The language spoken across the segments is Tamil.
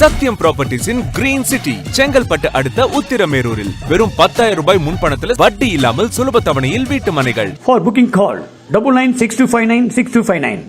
சத்யம் ப்ராப்பர்ட்டிஸின் கிரீன் சிட்டி செங்கல்பட்டு அடுத்த உத்திரமேரூரில். வெறும் பத்தாயிரம் ரூபாய் முன்பணத்தில் வட்டி இல்லாமல் சுலப தவணையில் வீட்டு மனைகள். For booking call double nine six two five nine six two five nine.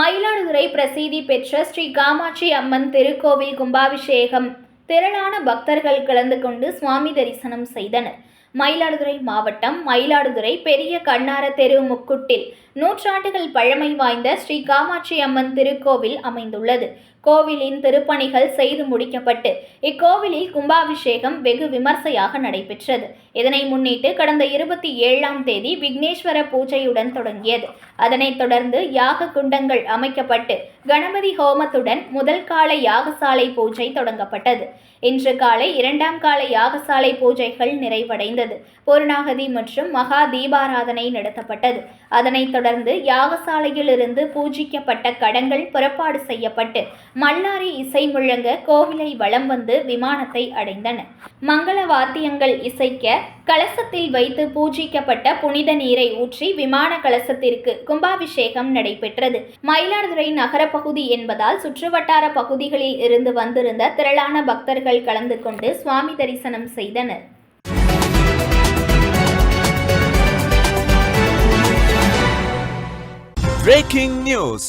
Mayiladuthurai பிரசித்தி பெற்ற ஸ்ரீ காமாட்சி அம்மன் திருக்கோவில் கும்பாபிஷேகம். திரளான பக்தர்கள் கலந்து கொண்டு சுவாமி தரிசனம் செய்தனர். மயிலாடுதுறை மாவட்டம் மயிலாடுதுறை பெரிய கண்ணார தெரு முக்குட்டில் நூற்றாண்டுகள் பழமை வாய்ந்த ஸ்ரீ காமாட்சி அம்மன் திருக்கோவில் அமைந்துள்ளது. கோவிலின் திருப்பணிகள் செய்து முடிக்கப்பட்டு இக்கோவிலில் கும்பாபிஷேகம் வெகு விமர்சையாக நடைபெற்றது. இதனை முன்னிட்டு கடந்த இருபத்தி ஏழாம் தேதி விக்னேஸ்வர பூஜையுடன் தொடங்கியது. அதனைத் தொடர்ந்து யாக குண்டங்கள் அமைக்கப்பட்டு கணபதி ஹோமத்துடன் முதல் கால யாகசாலை பூஜை தொடங்கப்பட்டது. இன்று காலை இரண்டாம் கால யாகசாலை பூஜைகள் நிறைவடைந்தது. பூர்ணாகதி மற்றும் மகா தீபாராதனை நடத்தப்பட்டது. அதனைத் தொடர்ந்து யாகசாலையிலிருந்து பூஜிக்கப்பட்ட கடங்கள் புறப்பாடு செய்யப்பட்டு மல்லாரி இசை முழங்க கோவிலை வலம் வந்து விமானத்தை அடைந்தன. மங்கள வாத்தியங்கள் இசைக்க கலசத்தில் வைத்து பூஜிக்கப்பட்ட புனித நீரை ஊற்றி விமான கலசத்திற்கு கும்பாபிஷேகம் நடைபெற்றது. மயிலாடுதுறை நகர பகுதி என்பதால் சுற்றுவட்டார பகுதிகளில் இருந்து வந்திருந்த திரளான பக்தர்கள் கலந்து கொண்டு சுவாமி தரிசனம் செய்தனர். Breaking news